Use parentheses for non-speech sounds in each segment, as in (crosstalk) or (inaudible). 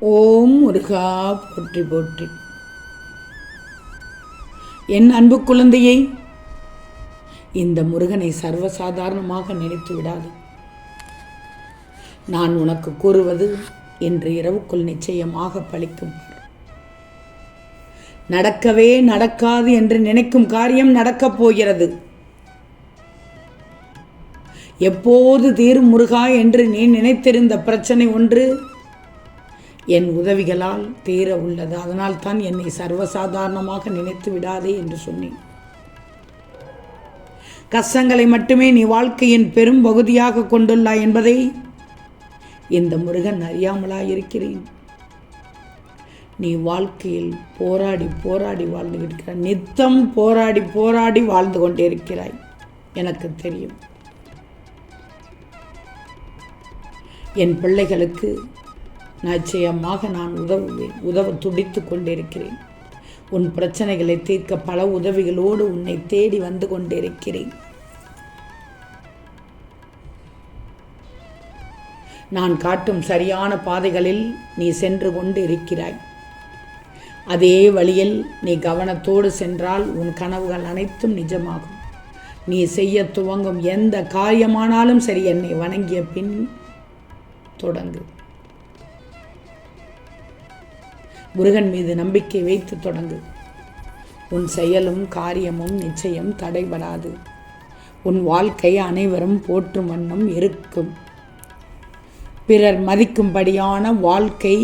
ஓம் முருகா போற்றி போற்றி. என் அன்பு குழந்தையை இந்த முருகனை சர்வசாதாரணமாக நினைத்து விடாது. நான் உனக்கு கூறுவது இன்று இரவுக்குள் நிச்சயமாக பழிக்கும். நடக்கவே நடக்காது என்று நினைக்கும் காரியம் நடக்கப் போகிறது. எப்போது தீரும் முருகா என்று நீ நினைத்திருந்த பிரச்சனை ஒன்று என் உதவிகளால் தீர உள்ளது. அதனால் தான் என்னை சர்வசாதாரணமாக நினைத்து விடாதே என்று சொன்னேன். கஷ்டங்களை மட்டுமே நீ வாழ்க்கையின் பெரும் பகுதியாக கொண்டுள்ளாய் என்பதை இந்த முருகன் அறியாமலா இருக்கிறேன். நீ வாழ்க்கையில் போராடி போராடி வாழ்ந்து இருக்கிறாய் நித்தம் போராடி போராடி வாழ்ந்து கொண்டிருக்கிறாய் எனக்கு தெரியும். என் பிள்ளைகளுக்கு நிச்சயமாக நான் உதவுவேன் உதவ துடித்து கொண்டிருக்கிறேன். உன் பிரச்சனைகளை தீர்க்க பல உதவிகளோடு உன்னை தேடி வந்து கொண்டிருக்கிறேன். நான் காட்டும் சரியான பாதைகளில் நீ சென்று கொண்டு இருக்கிறாய் அதே வழியில் நீ கவனத்தோடு சென்றால் உன் கனவுகள் அனைத்தும் நிஜமாகும். நீ செய்ய துவங்கும் எந்த காரியமானாலும் சரி என்னை வணங்கிய பின் தொடங்கு. முருகன் மீது நம்பிக்கை வைத்து தொடங்கு. உன் செயலும் காரியமும் நிச்சயம் தடைபடாது. உன் வாழ்க்கை அனைவரும் போற்றும் வண்ணம் இருக்கும். பிறர் மதிக்கும்படியான வாழ்க்கை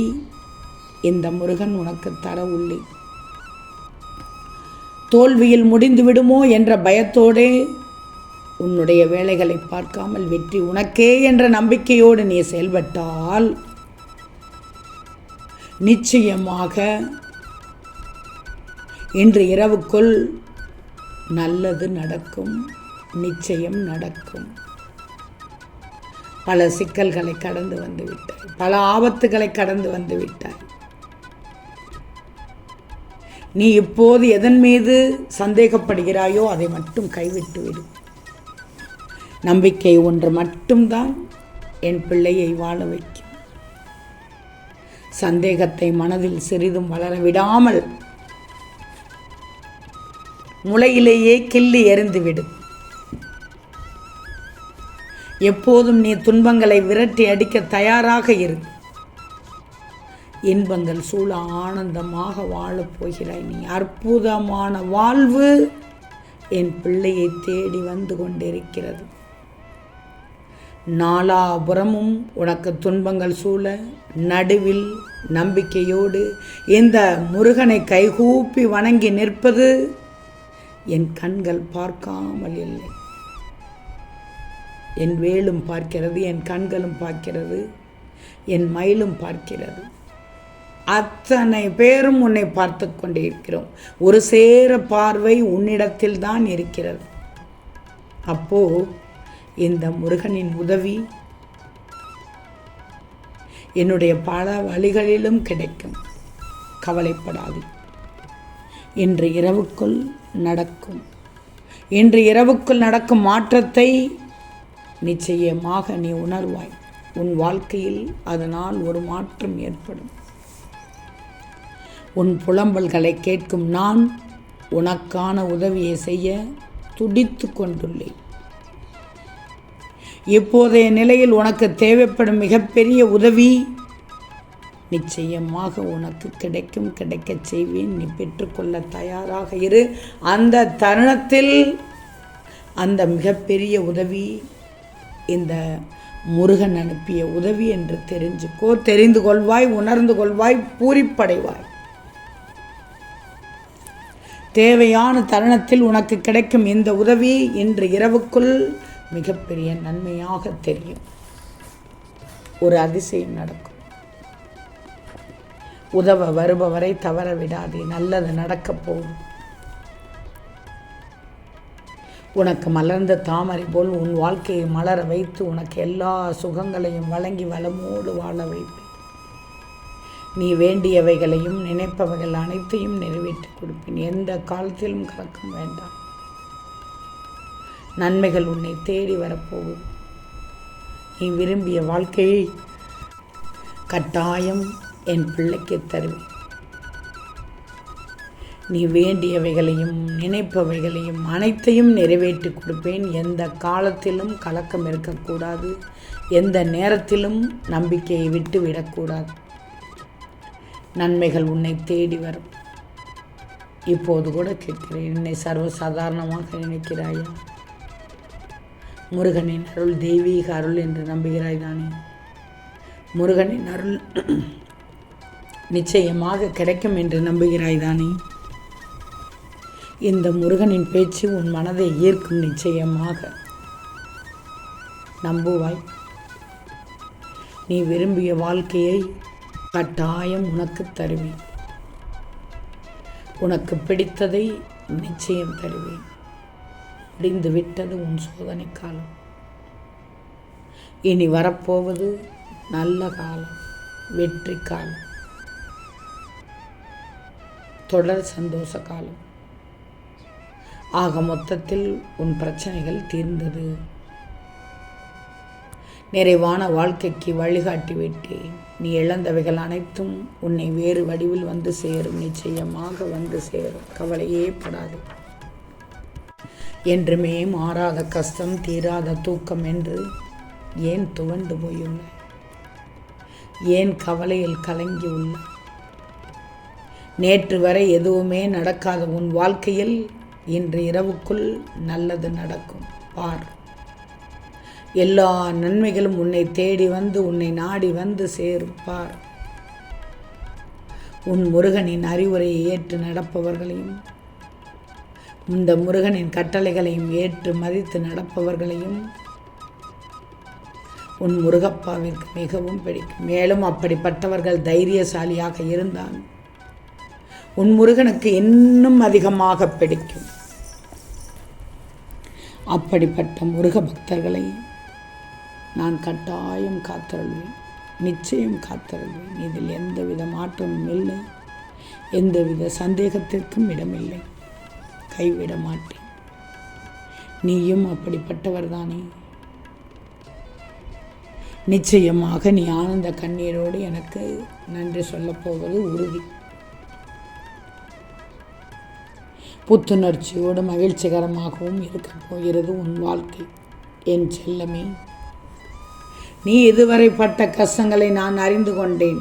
இந்த முருகன் உனக்கு தர உள்ளே. தோல்வியில் முடிந்து விடுமோ என்ற பயத்தோடே உன்னுடைய வேலைகளை பார்க்காமல் வெற்றி உனக்கே என்ற நம்பிக்கையோடு நீ செயல்பட்டால் நிச்சயமாக இன்று இரவுக்குள் நல்லது நடக்கும் நிச்சயம் நடக்கும். பல சிக்கல்களை கடந்து வந்து விட்டார் பல ஆபத்துகளை கடந்து வந்து விட்டார் நீ இப்போது எதன் மீது சந்தேகப்படுகிறாயோ அதை மட்டும் கைவிட்டு விடு. நம்பிக்கை ஒன்று மட்டும்தான் என் பிள்ளையை வாழ வைக்கும். சந்தேகத்தை மனதில் சிறிதும் வளர விடாமல் முளையிலேயே கிள்ளி எறிந்துவிடு எப்போதும் நீ துன்பங்களை விரட்டி அடிக்க தயாராக இரு. இன்பங்கள் சூழ ஆனந்தமாக வாழப் போகிறாய். நீ அற்புதமான வாழ்வு என் பிள்ளையை தேடி வந்து கொண்டிருக்கிறது. நாலாபுறமும் உனக்கு துன்பங்கள் சூழ நடுவில் நம்பிக்கையோடு இந்த முருகனை கைகூப்பி வணங்கி நிற்பது என் கண்கள் பார்க்காமல் இல்லை. என் வேலும் பார்க்கிறது என் கண்களும் பார்க்கிறது என் மயிலும் பார்க்கிறது. அத்தனை பேரும் உன்னை பார்த்து கொண்டே இருக்கிறோம். ஒரு சேர பார்வை உன்னிடத்தில் தான் இருக்கிறது. அப்போது இந்த முருகனின் உதவி என்னுடைய பல வழிகளிலும் கிடைக்கும். கவலைப்படாது. இன்று இரவுக்குள் நடக்கும். இன்று இரவுக்குள் நடக்கும் மாற்றத்தை நிச்சயமாக நீ உணர்வாய். உன் வாழ்க்கையில் அதனால் ஒரு மாற்றம் ஏற்படும். உன் புலம்பல்களை கேட்கும் நான் உனக்கான உதவியை செய்ய துடித்து கொண்டுள்ளேன். இப்போதைய நிலையில் உனக்கு தேவைப்படும் மிகப்பெரிய உதவி நிச்சயமாக உனக்கு கிடைக்கும் கிடைக்கச் செய்வேன். நீ பெற்றுக்கொள்ள தயாராக இரு. அந்த தருணத்தில் அந்த மிகப்பெரிய உதவி இந்த முருகன் அனுப்பிய உதவி என்று தெரிஞ்சுக்கோ. தெரிந்து கொள்வாய் உணர்ந்து கொள்வாய் பூரிப்படைவாய். தேவையான தருணத்தில் உனக்கு கிடைக்கும் இந்த உதவி இன்று இரவுக்குள் மிகப்பெரிய நன்மையாக தெரியும். ஒரு அதிசயம் நடக்கும். உதவ வருபவரை தவற விடாதே நல்லது நடக்கப் போகும். உனக்கு மலர்ந்த தாமரை போல் உன் வாழ்க்கையை மலர வைத்து உனக்கு எல்லா சுகங்களையும் வழங்கி வளமோடு வாழ வைப்பேன். நீ வேண்டியவைகளையும் நினைப்பவைகள் அனைத்தையும் நிறைவேற்றி கொடுப்பேன். எந்த காலத்திலும் கலக்கம் வேண்டாம். நன்மைகள் உன்னை தேடி வரப்போகுது. நீ விரும்பிய வாழ்க்கையை கட்டாயம் என் பிள்ளைக்கு தருவேன் நீ வேண்டியவைகளையும் நினைப்பவைகளையும் அனைத்தையும் நிறைவேற்றி கொடுப்பேன். எந்த காலத்திலும் கலக்கம் இருக்கக்கூடாது. எந்த நேரத்திலும் நம்பிக்கையை விட்டு விடக்கூடாது நன்மைகள் உன்னை தேடி வரும். இப்போது கூட கேட்கிறேன் என்னை சர்வசாதாரணமாக நினைக்கிறாயா? முருகனின் அருள் தெய்வீக அருள் என்று நம்புகிறாய் தானே? முருகனின் அருள் (clears throat) நிச்சயமாக கிடைக்கும் என்று நம்புகிறாய் தானே? இந்த முருகனின் பேச்சு உன் மனதை ஈர்க்கும் நிச்சயமாக. நம்புவாய். நீ விரும்பிய வாழ்க்கையை கட்டாயம் உனக்கு தருவேன். உனக்கு பிடித்ததை நிச்சயம் தருவேன். முடிந்து விட்டது உன் சோதனை காலம். இனி வரப்போவது நல்ல காலம் வெற்றி காலம். தொடர் சந்தோஷ காலம். ஆக மொத்தத்தில் உன் பிரச்சனைகள் தீர்ந்தது. நிறைவான வாழ்க்கைக்கு வழிகாட்டி விட்டேன். நீ இழந்தவைகள் அனைத்தும் உன்னை வேறு வடிவில் வந்து சேரும். நிச்சயமாக வந்து சேரும். கவலையே படாது. என்றுமே மாறாத கஷ்டம் தீராத தூக்கம் என்று ஏன் துவண்டு போயுள்ள? ஏன் கவலையில் கலங்கி உள்ள? நேற்று வரை எதுவுமே நடக்காத உன் வாழ்க்கையில் இன்று இரவுக்குள் நல்லது நடக்கும். பார். எல்லா நன்மைகளும் உன்னை தேடி வந்து உன்னை நாடி வந்து சேர்ப்பார் உன் முருகனின் அறிவுரையை ஏற்று நடப்பவர்களையும் இந்த முருகனின் கட்டளைகளையும் ஏற்று மதித்து நடப்பவர்களையும் உன் முருகப்பாவிற்கு மிகவும் பிடிக்கும். மேலும் அப்படிப்பட்டவர்கள் தைரியசாலியாக இருந்தால் உன் முருகனுக்கு இன்னும் அதிகமாக பிடிக்கும். அப்படிப்பட்ட முருக பக்தர்களை நான் கட்டாயம் காத்தருள்வேன் நிச்சயம் காத்தருள்வேன் இதில் எந்தவித மாற்றமும் இல்லை. எந்தவித சந்தேகத்திற்கும் இடமில்லை. கைவிட மாட்டேன் நீயும் அப்படிப்பட்டவர் தானே நிச்சயமாக நீ ஆனந்த கண்ணீரோடு எனக்கு நன்றி சொல்லப்போவது உறுதி. புத்துணர்ச்சியோடு மகிழ்ச்சிகரமாகவும் இருக்கப் போகிறது உன் வாழ்க்கை. என் செல்லமே நீ இதுவரை பட்ட கஷ்டங்களை நான் அறிந்து கொண்டேன்.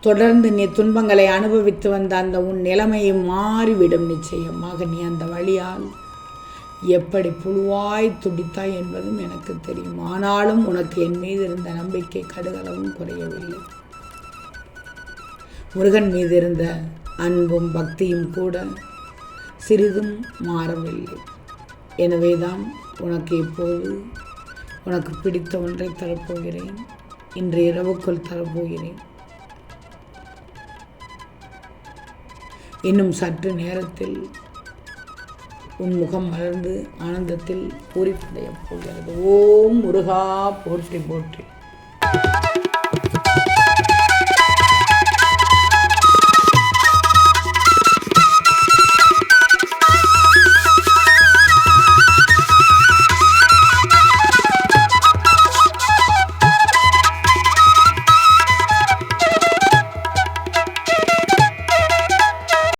தொடர்ந்து நீ துன்பங்களை அனுபவித்து வந்த அந்த உன் நிலைமையை மாறிவிடும் நிச்சயமாக நீ அந்த வழியால் எப்படி புழுவாய் துடித்தாய் என்பதும் எனக்கு தெரியும். ஆனாலும் உனக்கு என் மீது இருந்த நம்பிக்கை கடுகளவும் குறையவில்லை. முருகன் மீது இருந்த அன்பும் பக்தியும் கூட சிறிதும் மாறவில்லை. எனவேதான் உனக்கு இப்போது உனக்கு பிடித்த ஒன்றை தரப்போகிறேன். இன்று இரவுக்குள் தரப்போகிறேன். இன்னும் சற்று நேரத்தில் உன் முகம் மலர்ந்து ஆனந்தத்தில் பூரிப்படையப் போகிறது. ஓம் முருகா போற்றி போற்றி.